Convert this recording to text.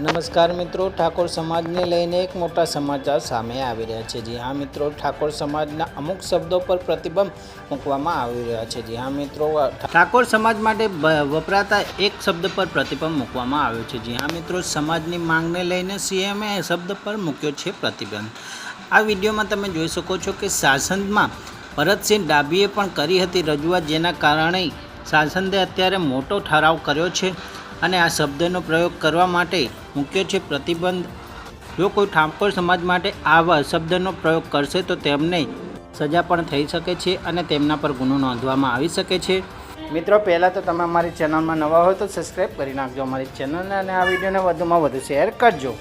નમસ્કાર મિત્રો, ઠાકોર સમાજને લઈને એક મોટા સમાચાર સામે આવી રહ્યા છે. જી હા મિત્રો, ઠાકોર સમાજના અમુક શબ્દો પર પ્રતિબંધ મૂકવામાં આવી રહ્યા છે. જી હા મિત્રો ઠાકોર સમાજ માટે વપરાતા એક શબ્દ પર પ્રતિબંધ મૂકવામાં આવ્યો છે. જી હા મિત્રો, સમાજની માંગને લઈને સીએમએ શબ્દ પર મૂક્યો છે પ્રતિબંધ. આ વિડીયોમાં તમે જોઈ શકો છો કે શાસનમાં ભરતસિંહ ડાભીએ પણ કરી હતી રજૂઆત, જેના કારણે શાસનદે અત્યારે મોટો ઠરાવ કર્યો છે. અને આ શબ્દનો પ્રયોગ કરવા માટે મૂક્યો છે પ્રતિબંધ. જો કોઈ ઠાકોર સમાજ માટે આવા શબ્દનો પ્રયોગ કરશે, તો તેમને સજા પણ થઈ શકે છે અને તેમના પર ગુનો નોંધવામાં આવી શકે છે. મિત્રો, પહેલાં તો તમે અમારી ચેનલમાં નવા હોય તો સબસ્ક્રાઈબ કરી નાખજો. અમારી ચેનલને અને આ વિડીયોને વધુમાં વધુ શેર કરજો.